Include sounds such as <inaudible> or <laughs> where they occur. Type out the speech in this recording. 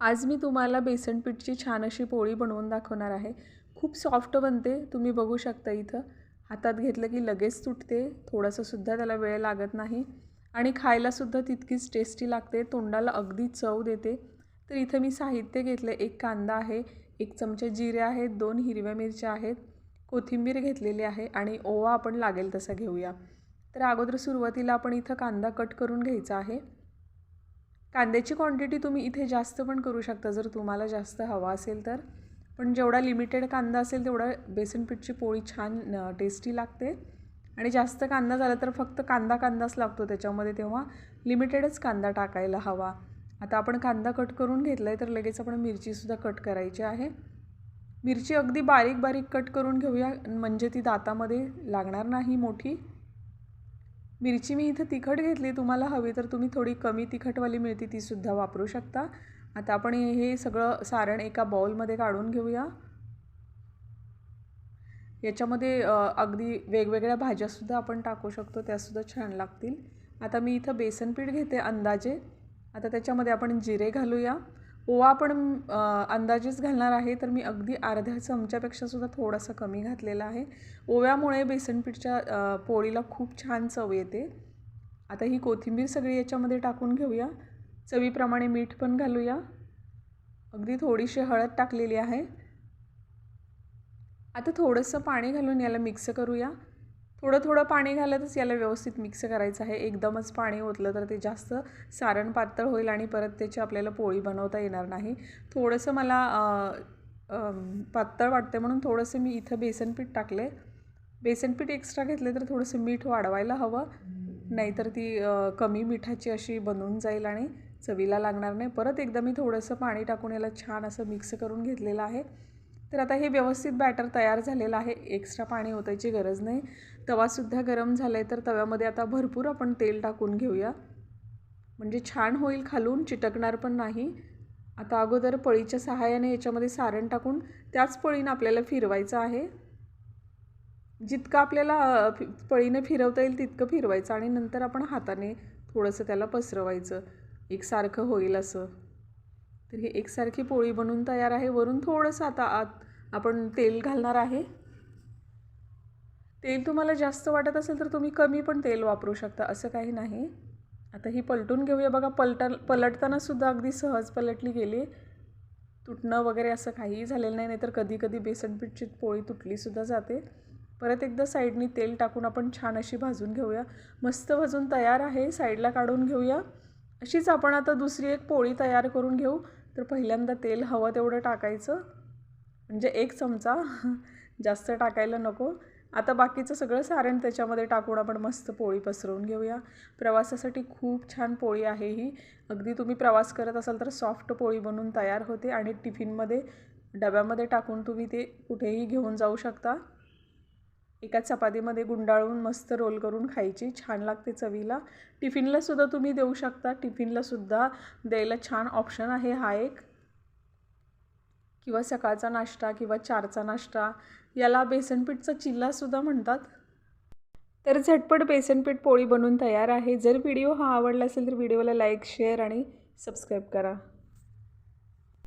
आज मी तुम्हाला बेसन पीठची छान अशी पोळी बनवून दाखवणार आहे. खूप सॉफ्ट बनते तुम्ही बघू शकता इथं. हातात घेतलं की लगेच तुटते थोडंसंसुद्धा त्याला वेळ लागत नाही. आणि खायलासुद्धा तितकीच टेस्टी लागते तोंडाला अगदी चव देते. तर इथं मी साहित्य घेतलं एक कांदा आहे एक चमचा जिरे आहेत दोन हिरव्या मिरच्या आहेत कोथिंबीर घेतलेली आहे आणि ओवा आपण लागेल तसा घेऊया. तर अगोदर सुरुवातीला आपण इथं कांदा कट करून घ्यायचा आहे. कांद्याची क्वांटिटी तुम्ही इथे जास्त पण करू शकता. जर तुम्हाला जास्त हवा असेल तर. पण जेवढा लिमिटेड कांदा असेल तेवढा बेसन पीठची पोळी छान टेस्टी लागते. आणि जास्त कांदा झाला तर फक्त कांदा कांदाच लागतो त्याच्यामध्ये. तेव्हा लिमिटेडच कांदा टाकायला हवा. आता आपण कांदा कट करून घेतला आहे तर लगेच आपण मिरचीसुद्धा कट करायची आहे. मिरची अगदी बारीक बारीक कट करून घेऊया. म्हणजे ती दातामध्ये लागणार नाही मोठी. मिरची मी इथं तिखट घेतली तुम्हाला हवी तर तुम्ही थोडी कमी तिखटवाली मिळते तीसुद्धा वापरू शकता. आता आपण हे सगळं सारण एका बाउलमध्ये काढून घेऊया. याच्यामध्ये अगदी वेगवेगळ्या भाज्यासुद्धा आपण टाकू शकतो त्यासुद्धा छान लागतील. आता मी इथं बेसन पीठ घेते अंदाजे. आता त्याच्यामध्ये आपण जिरे घालूया. ओवा आपण अंदाजेच घालणार आहे तर मी अगदी अर्ध्या चमच्यापेक्षा सुद्धा थोडासा कमी घातलेला आहे. ओव्यामुळे बेसनपीठच्या पोळीला खूप छान चव येते. आता ही कोथिंबीर सगळी याच्यामध्ये टाकून घेऊया. चवीप्रमाणे मीठ पण घालूया. अगदी थोडीशी हळद टाकलेली आहे. आता थोडंसं पाणी घालून याला मिक्स करूया. थोडं थोडं पाणी घालतच याला व्यवस्थित मिक्स करायचं आहे. एकदमच पाणी ओतलं तर ते जास्त सारण पातळ होईल आणि परत त्याची आपल्याला पोळी बनवता येणार नाही. थोडंसं मला पातळ वाटतं म्हणून थोडंसं मी इथं बेसनपीठ टाकले बेसनपीठ एक्स्ट्रा घेतले तर थोडंसं मीठ वाढवायला हवं. नाहीतर ती कमी मिठाची अशी बनवून जाईल आणि चवीला लागणार नाही. परत एकदा मी थोडंसं पाणी टाकून याला छान असं मिक्स करून घेतलेलं आहे. तर आता हे व्यवस्थित बॅटर तयार झालेलं आहे. एक्स्ट्रा पाणी ओतायची गरज नाही. तवासुद्धा गरम झाला आहे तर तव्यामध्ये आता भरपूर आपण तेल टाकून घेऊया. म्हणजे छान होईल खालून चिटकणार पण नाही. आता अगोदर पळीच्या सहाय्याने याच्यामध्ये सारण टाकून त्याच पळीनं आपल्याला फिरवायचं आहे. जितकं आपल्याला पळीने पळीनं फिरवता येईल तितकं फिरवायचं आणि नंतर आपण हाताने थोडंसं त्याला पसरवायचं. एकसारखं होईल असं. तर ही एकसारखी पोळी बनवून तयार आहे. वरून थोडंसं आता आत आपण तेल घालणार आहे. तेल तुम्हाला जास्त वाटत असेल तर तुम्ही कमी पण तेल वापरू शकता असं काही नाही. आता ही पलटून घेऊया. बघा पलटा पलटतानासुद्धा अगदी सहज पलटली गेली. तुटणं वगैरे असं काहीही झालेलं नाही नाहीतर कधी कधी बेसनपीठची पोळी तुटलीसुद्धा जाते. परत एकदा साईडनी तेल टाकून आपण छान अशी भाजून घेऊया. मस्त भाजून तयार आहे. साईडला काढून घेऊया. अशीच आपण आता दुसरी एक पोळी तयार करून घेऊ. तर पहिल्यांदा तेल हवं तेवढं टाकायचं. म्हणजे एक चमचा <laughs> जास्त टाकायला नको. आता बाकीचं सगळं सारण त्याच्यामध्ये टाकून आपण मस्त पोळी पसरवून घेऊया. प्रवासासाठी खूप छान पोळी आहे ही. अगदी तुम्ही प्रवास करत असाल तर सॉफ्ट पोळी बनवून तयार होते आणि टिफिनमध्ये डब्यामध्ये टाकून तुम्ही ते कुठेही घेऊन जाऊ शकता. एका चपातीमध्ये गुंडाळून मस्त रोल करून खायची. छान लागते चवीला. टिफिनलासुद्धा तुम्ही देऊ शकता. टिफिनलासुद्धा द्यायला छान ऑप्शन आहे हा एक. किंवा सकाळचा नाश्ता किंवा चारचा नाश्ता. याला बेसनपीठचा चिल्लासुद्धा म्हणतात. तर झटपट बेसनपीठ पोळी बनवून तयार आहे. जर व्हिडिओ हा आवडला असेल तर व्हिडिओला लाईक शेअर आणि सबस्क्राईब करा.